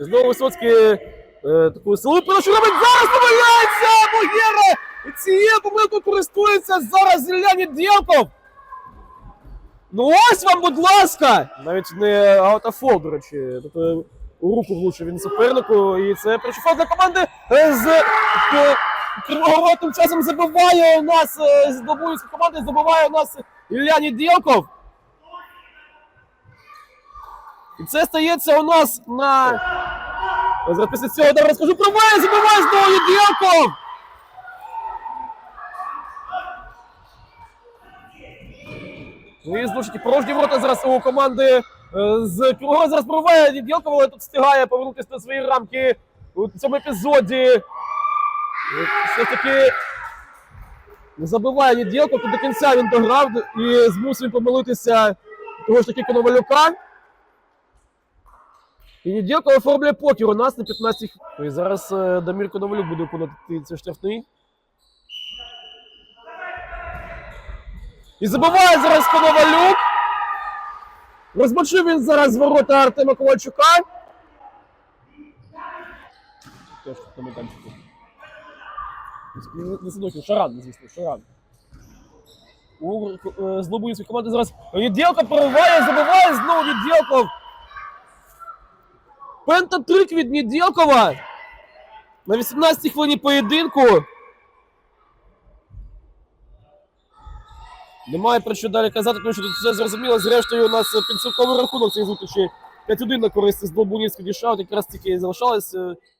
Знову Висоцький е, таку силу першу робить. Зараз помиляється Бугєра! І цією помилкою користується зараз Леонід Дєлков. Ну ось вам, будь ласка! Навіть не аутофол, до речі. Тобто у руку влучив він супернику. І це перший фол для команди е, з е, Кривого тим часом забиває у нас з Добуївської команди, забиває у нас Леонід Дєлков. І це стається у нас на. Зараз після цього удару розкажу про мене, забиває знову Дєлков! Ну і знову ж таки порожні ворота зараз у команди е, з Кривого зараз пробиває Дєлков, але тут встигає повернутися на свої рамки у цьому епізоді. Все ж таки забиває Неділков, тут до кінця він дограв і змусив помилитися того ж таки Коновалюка. І Неділков оформлює покер у нас на 15 хвилин. І зараз е, Дамір Коновалюк буде виконувати цей штрафний. І забиває зараз Коновалюк. Розбачив він зараз ворота Артема Ковальчука. Не- Не Шаран, звісно, Шаран. У е, Злобуївської команди зараз Неділка прориває, забиває знову Неділков. Пентатрик від Неділкова. На 18-й хвилині поєдинку. Немає про що далі казати, тому що тут все зрозуміло. Зрештою, у нас підсумковий рахунок цієї зустрічі 5-1 на користь з Злобунівської дішаут. Якраз тільки залишалось. е,